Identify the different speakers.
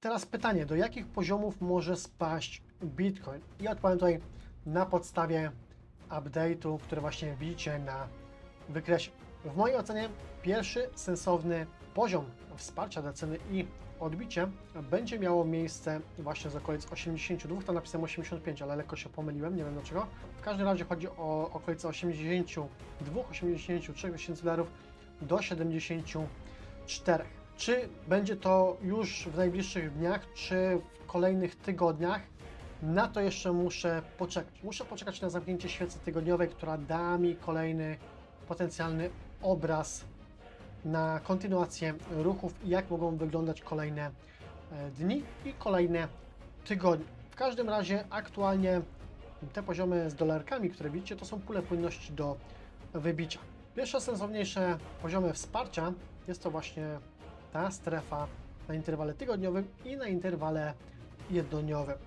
Speaker 1: Teraz pytanie, do jakich poziomów może spaść Bitcoin? I odpowiem tutaj na podstawie update'u, który właśnie widzicie na wykresie. W mojej ocenie pierwszy sensowny poziom wsparcia dla ceny i odbicie będzie miało miejsce właśnie z okolic 82, tam napisałem 85, ale lekko się pomyliłem, nie wiem dlaczego. W każdym razie chodzi o okolice 82-83 tysięcy dolarów do 74. Czy będzie to już w najbliższych dniach, czy w kolejnych tygodniach? Na to jeszcze muszę poczekać. Muszę poczekać na zamknięcie świecy tygodniowej, która da mi kolejny potencjalny obraz na kontynuację ruchów i jak mogą wyglądać kolejne e, dni i kolejne tygodnie. W każdym razie aktualnie te poziomy z dolarkami, które widzicie, to są pule płynności do wybicia. Pierwsze sensowniejsze poziomy wsparcia jest to właśnie ta strefa na interwale tygodniowym i na interwale jednodniowym.